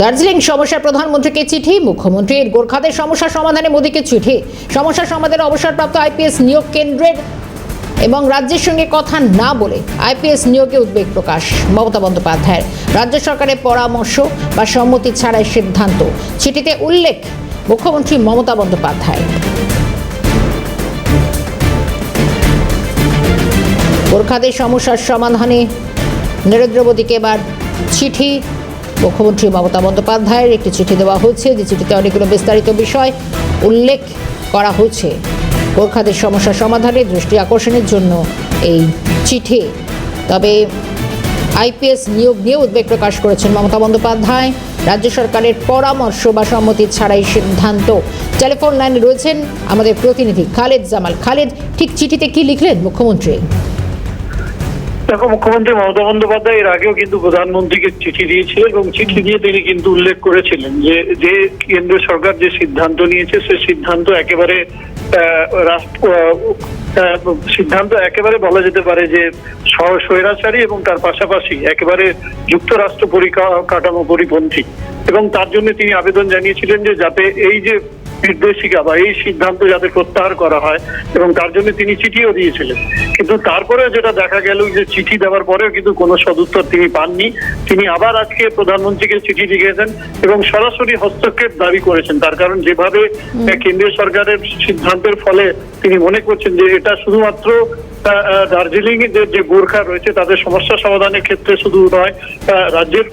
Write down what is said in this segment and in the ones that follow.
দার্জিলিং সমস্যা প্রধানমন্ত্রীকে চিঠি, মুখ্যমন্ত্রীর গোর্খাদের সমস্যা সমাধানে মোদীকে চিঠি। সমস্যা সমাধানের অবসরপ্রাপ্ত আইপিএস নিয়োগ কেন্দ্রের এবং রাজ্যের সঙ্গে কথা না বলে আইপিএস নিয়োগে উদ্বেগ প্রকাশ, মমতা বন্দ্যোপাধ্যায়ের। রাজ্য সরকারের পরামর্শ বা সম্মতি ছাড়াই সিদ্ধান্ত, চিঠিতে উল্লেখ, মুখ্যমন্ত্রী মমতা বন্দ্যোপাধ্যায়। গোর্খাদের সমস্যার সমাধানে নরেন্দ্র মোদীকে এবার চিঠি মুখ্যমন্ত্রী মমতা বন্দ্যোপাধ্যায়ের একটি চিঠি দেওয়া হয়েছে। যে চিঠিতে অনেকগুলো বিস্তারিত বিষয় উল্লেখ করা হয়েছে। গোর্খাদের সমস্যা সমাধানে দৃষ্টি আকর্ষণের জন্য এই চিঠি। তবে আইপিএস নিয়োগ নিয়ে উদ্বেগ প্রকাশ করেছেন মমতা বন্দ্যোপাধ্যায়। রাজ্য সরকারের পরামর্শ বা সম্মতি ছাড়াই সিদ্ধান্ত। টেলিফোন লাইনে রয়েছেন আমাদের প্রতিনিধি খালেদ জামাল। খালেদ, ঠিক চিঠিতে কি লিখলেন মুখ্যমন্ত্রী? দেখো, মুখ্যমন্ত্রী মমতা বন্দ্যোপাধ্যায় এর আগেও কিন্তু প্রধানমন্ত্রীকে চিঠি দিয়েছিলেন এবং চিঠি দিয়ে তিনি কিন্তু উল্লেখ করেছিলেন যে যে কেন্দ্র সরকার যে সিদ্ধান্ত নিয়েছে, সে সিদ্ধান্ত একেবারে সিদ্ধান্ত একেবারে বলা যেতে পারে যে স্বৈরাচারী এবং তার পাশাপাশি একেবারে যুক্তরাষ্ট্র পরিকাঠামো পরিপন্থী। এবং তার জন্য তিনি আবেদন জানিয়েছিলেন যে যাতে এই যে নির্দেশিকা বা এই সিদ্ধান্ত যাতে প্রত্যাহার করা হয় এবং তার জন্য তিনি চিঠিও দিয়েছিলেন। কিন্তু তারপরে যেটা দেখা গেল যে চিঠি দেওয়ার পরেও কিন্তু কোনো সদুত্তর তিনি পাননি। তিনি আবার আজকে প্রধানমন্ত্রীকে চিঠি লিখেছেন এবং সরাসরি হস্তক্ষেপ দাবি করেছেন। তার কারণ যেভাবে কেন্দ্রীয় সরকারের সিদ্ধান্তের ফলে তিনি মনে করছেন যে এটা শুধুমাত্র দার্জিলিং যে যে গোর্খা রয়েছে, তাদের সমস্যা সমাধানের ক্ষেত্রে শুধু নয় রাজ্যের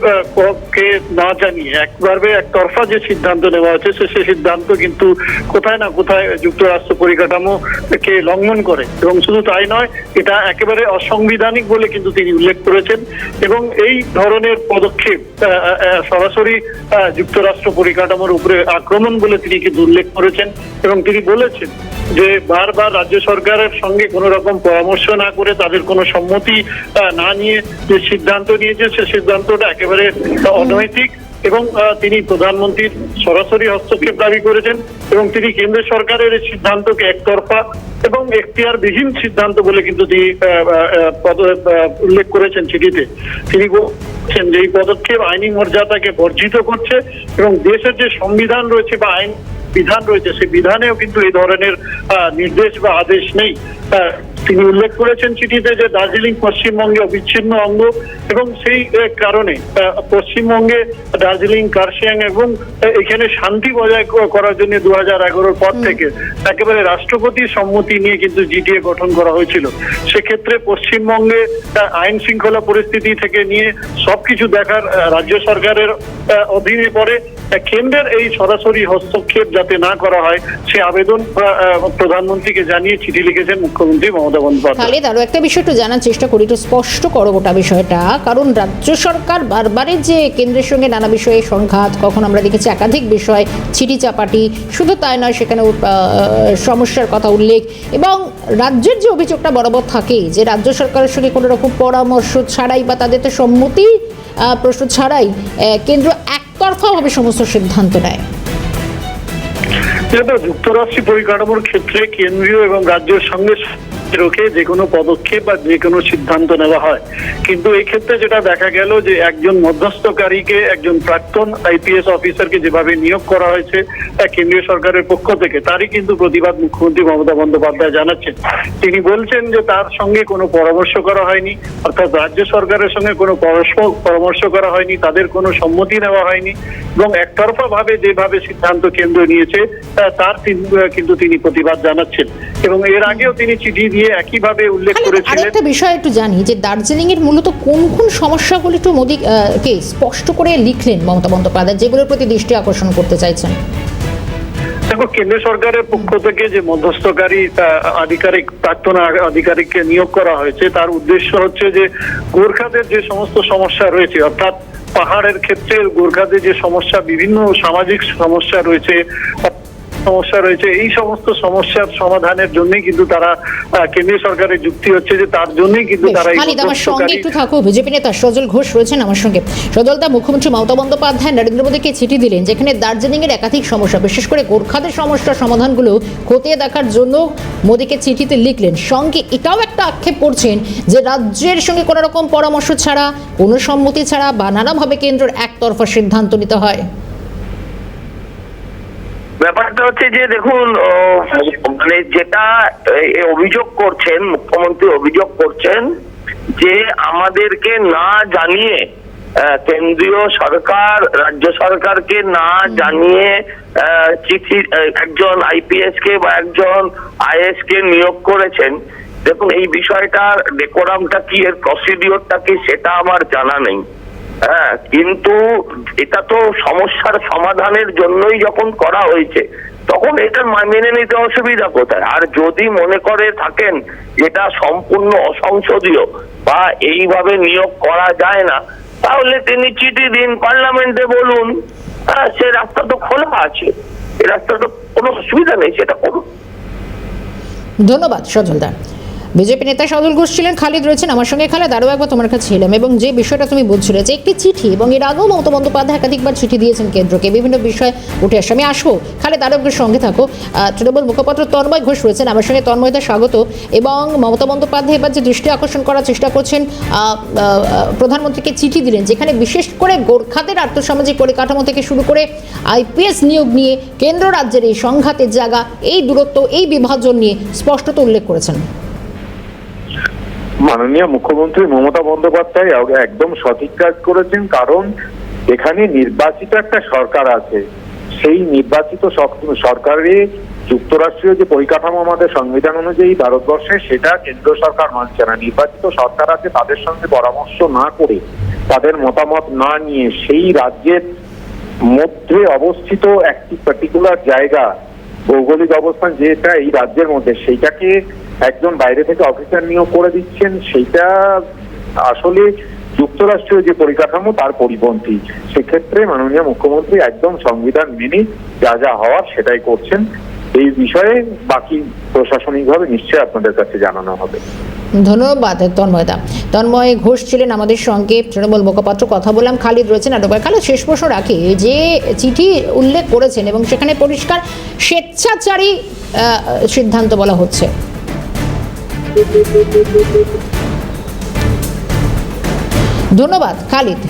কে না জানিয়ে একবারে একতরফা যে সিদ্ধান্ত নেওয়া হয়েছে, সে সিদ্ধান্ত কিন্তু কোথায় না কোথায় যুক্তরাষ্ট্র পরিকাঠামো কে লঙ্ঘন করে। এবং শুধু তাই নয়, এটা একেবারে অসাংবিধানিক বলে কিন্তু তিনি উল্লেখ করেছেন। এবং এই ধরনের পদক্ষেপ সরাসরি যুক্তরাষ্ট্র পরিকাঠামোর উপরে আক্রমণ বলে তিনি কিন্তু উল্লেখ করেছেন। এবং তিনি বলেছেন যে, বারবার রাজ্য সরকারের সঙ্গে কোনো রকম পরামর্শ না করে তাদের কোনো সম্মতি না নিয়ে যে সিদ্ধান্ত নিয়েছে, সে সিদ্ধান্তটা একেবারে অনৈতিক এবং তিনি প্রধানমন্ত্রীর সরাসরি হস্তক্ষেপ দাবি করেছেন এবং তিনি কেন্দ্র সরকারের এই সিদ্ধান্তকে একতরফা এবং এখতিয়ার বিহীন সিদ্ধান্ত বলে কিন্তু তিনি উল্লেখ করেছেন চিঠিতে। তিনি বলছেন যে এই পদক্ষেপ আইনি মর্যাদাকে বর্জিত করছে এবং দেশের যে সংবিধান রয়েছে বা আইন বিধান রয়েছে সেই বিধানেও কিন্তু এই ধরনের নির্দেশ বা আদেশ নেই। তিনি উল্লেখ করেছেন চিঠিতে যে দার্জিলিং পশ্চিমবঙ্গে অবিচ্ছিন্ন অঙ্গ এবং সেই কারণে পশ্চিমবঙ্গে দার্জিলিং কার্শিয়াং এবং এখানে শান্তি বজায় করার জন্য দু হাজার এগারোর পর থেকে একেবারে রাষ্ট্রপতির সম্মতি নিয়ে কিন্তু জিটিএ গঠন করা হয়েছিল। সেক্ষেত্রে পশ্চিমবঙ্গে আইন শৃঙ্খলা পরিস্থিতি থেকে নিয়ে সবকিছু দেখার রাজ্য সরকারের অধীনে পড়ে কেন্দ্রের এই সরাসরি হস্তক্ষেপ যাতে না করা হয় সে আবেদন প্রধানমন্ত্রীকে জানিয়ে চিঠি লিখেছেন মুখ্যমন্ত্রী মমতা বন্দ্যোপাধ্যায়। খালেদ আরও একটা বিষয় একটু জানার চেষ্টা করি একটু স্পষ্ট করো গোটা বিষয়টা। কারণ রাজ্য সরকার বারবারে যে কেন্দ্রের সঙ্গে নানা বিষয়ে সংঘাত কখন আমরা দেখেছি একাধিক বিষয় চিঠি চাপাটি শুধু তাই নয় সেখানে সমস্যার কথা উল্লেখ। এবং রাজ্যের যে অভিযোগটা বরাবর থাকে যে রাজ্য সরকারের সঙ্গে কোনো রকম পরামর্শ ছাড়াই বা তাদের তো সম্মতি প্রশ্ন ছাড়াই কেন্দ্র একতরফাভাবে সমস্ত সিদ্ধান্ত নেয়। যেটা যুক্তরাষ্ট্রী পরিকাঠামোর ক্ষেত্রে কেন্দ্রীয় এবং রাজ্যের সঙ্গে রোখে যে কোনো পদক্ষেপ বা যে কোনো সিদ্ধান্ত নেওয়া হয়। কিন্তু এই ক্ষেত্রে যেটা দেখা গেল যে একজন মধ্যস্থকারীকে একজন প্রাক্তন আইপিএস অফিসারকে যেভাবে নিয়োগ করা হয়েছে তা কেন্দ্রীয় সরকারের পক্ষ থেকে তারই কিন্তু প্রতিবাদ মুখ্যমন্ত্রী মমতা বন্দ্যোপাধ্যায় জানাচ্ছেন। তিনি বলছেন যে তার সঙ্গে কোনো পরামর্শ করা হয়নি, অর্থাৎ রাজ্য সরকারের সঙ্গে কোনো পরামর্শ করা হয়নি, তাদের কোনো সম্মতি নেওয়া হয়নি এবং একতরফা ভাবে যেভাবে সিদ্ধান্ত কেন্দ্র নিয়েছে তার কিন্তু তিনি প্রতিবাদ জানাচ্ছেন। এবং এর আগেও তিনি চিঠি দিয়ে একইভাবে উল্লেখ করেছিলেন। আরেকটা বিষয় একটু জানি যে দার্জিলিং এর মূলত কোন কোন সমস্যাগুলো একটু মোদী কে স্পষ্ট করে লিখলেন মমতা বন্দ্যোপাধ্যায় যেগুলোর প্রতি দৃষ্টি আকর্ষণ করতে চাইছেন? দেখো কেন্দ্র সরকারের পক্ষ থেকে যে মধ্যস্থকারী আধিকারিক প্রাক্তন আধিকারিককে নিয়োগ করা হয়েছে তার উদ্দেশ্য হচ্ছে যে গোর্খাদের যে সমস্ত সমস্যা রয়েছে অর্থাৎ পাহাড়ের ক্ষেত্রে গোর্খাদের যে সমস্যা বিভিন্ন সামাজিক সমস্যা রয়েছে সমস্যা রয়েছে। এই সমস্ত সমস্যার সমাধানের জন্যই কিন্তু তারা কেন্দ্রীয় সরকারের যুক্তি হচ্ছে যে তার জন্যই কিন্তু তারা আমার সঙ্গে একটু থাকো। বিজেপি নেতা সজল ঘোষ রয়েছেন আমার সঙ্গে। সজলদা মুখ্যমন্ত্রী মমতা বন্দ্যোপাধ্যায় নরেন্দ্র মোদীকে চিঠি দিলেন যেখানে দার্জিলিং এর একাধিক সমস্যা বিশেষ করে গোর্খাদের সমস্যার সমাধানগুলো খতিয়ে দেখার জন্য মোদীকে চিঠিতে লিখলেন। সঙ্গে এটাও একটা আক্ষেপ করছেন যে রাজ্যের সঙ্গে কোনো রকম পরামর্শ ছাড়া কোনো সম্মতি ছাড়া বা নানাভাবে কেন্দ্রের একতরফা সিদ্ধান্ত নিতে হয়। হচ্ছে যে দেখুন মানে যেটা অভিযোগ করছেন মুখ্যমন্ত্রী অভিযোগ করছেন যে আমাদেরকে না জানিয়ে কেন্দ্রীয় সরকার রাজ্য সরকারকে না জানিয়ে চিঠি একজন আইপিএস কে বা একজন আইএস কে নিয়োগ করেছেন দেখুন এই বিষয়টার ডেকোরামটা কি এর প্রসিডিওরটা কি সেটা আমার জানা নেই। হ্যাঁ কিন্তু এটা তো সমস্যার সমাধানের জন্যই যখন করা হয়েছে তখন এটা মেনে নিতে অসুবিধা কোথায়? আর যদি মনে করে থাকেন এটা সম্পূর্ণ অসংসদীয় বা এইভাবে নিয়োগ করা যায় না, তাহলে তিনি চিঠি দিন, পার্লামেন্টে বলুন। হ্যাঁ সে রাস্তা তো খোলা আছে। এ রাস্তা তো কোনো অসুবিধা নেই, সেটা করুন। ধন্যবাদ, সজলদা। বিজেপি নেতা সজল ঘোষ ছিলেন, খালিদ রয়েছেন আমার সঙ্গে। খালেদ আরও একবার তোমার কাছে ছিলাম এবং যে বিষয়টা তুমি বলছিলে যে একটি চিঠি এবং এর আগেও মমতা বন্দ্যোপাধ্যায় একাধিকবার চিঠি দিয়েছেন কেন্দ্রকে, বিভিন্ন বিষয় উঠে আসে। আমি আসব। খালেদ একবার সঙ্গে থাকো। তৃণমূল মুখপাত্র তন্ময় ঘোষ রয়েছেন আমার সঙ্গে। তন্ময়দা স্বাগত। এবং মমতা বন্দ্যোপাধ্যায় এবার যে দৃষ্টি আকর্ষণ করার চেষ্টা করছেন প্রধানমন্ত্রীকে চিঠি দিলেন, যেখানে বিশেষ করে গোর্খাদের আর্থসামাজিক পরিকাঠামো থেকে শুরু করে আইপিএস নিয়োগ নিয়ে কেন্দ্র রাজ্যের এই সংঘাতের জায়গা, এই দূরত্ব, এই বিভাজন নিয়ে স্পষ্টত উল্লেখ করেছেন। মাননীয় মুখ্যমন্ত্রী মমতা বন্দ্যোপাধ্যায় একদম সঠিক কাজ করেছেন, কারণ এখানে নির্বাচিত একটা সরকার আছে। সেই নির্বাচিত সরকারে যুক্তরাষ্ট্রীয় যে পরিকাঠামো আমাদের সংবিধান অনুযায়ী ভারতবর্ষে, সেটা কেন্দ্র সরকার মানছে না। নির্বাচিত সরকার আছে, তাদের সঙ্গে পরামর্শ না করে, তাদের মতামত না নিয়ে সেই রাজ্যের মধ্যে অবস্থিত একটি পার্টিকুলার জায়গা, ভৌগোলিক অবস্থান যেটা এই রাজ্যের মধ্যে, সেইটাকে একজন বাইরে থেকে অফিসার নিয়োগ করে দিচ্ছেন সেটা আসলে যুক্তরাষ্ট্রীয় যে পরিকাঠামো, তার পরিপন্থী। সেক্ষেত্রে মাননীয় মুখ্যমন্ত্রী একদম সংবিধান মেনে যা যা হওয়ার সেটাই করছেন। এই বিষয়ে বাকি প্রশাসনিকভাবে নিশ্চয়ই আপনাদের কাছে জানানো হবে। ধন্যবাদ তন্ময়দা তন্ময় ঘোষ ছিলেন আমাদের সঙ্গে, তৃণমূল মুখপাত্র। কথা বললাম, খালিদ রয়েছেন আরোবার খালিদ, শেষ প্রশ্ন রাখি যে চিঠি উল্লেখ করেছেন এবং সেখানে পরিষ্কার স্বেচ্ছাচারী সিদ্ধান্ত বলা হচ্ছে। ধন্যবাদ খালিদ।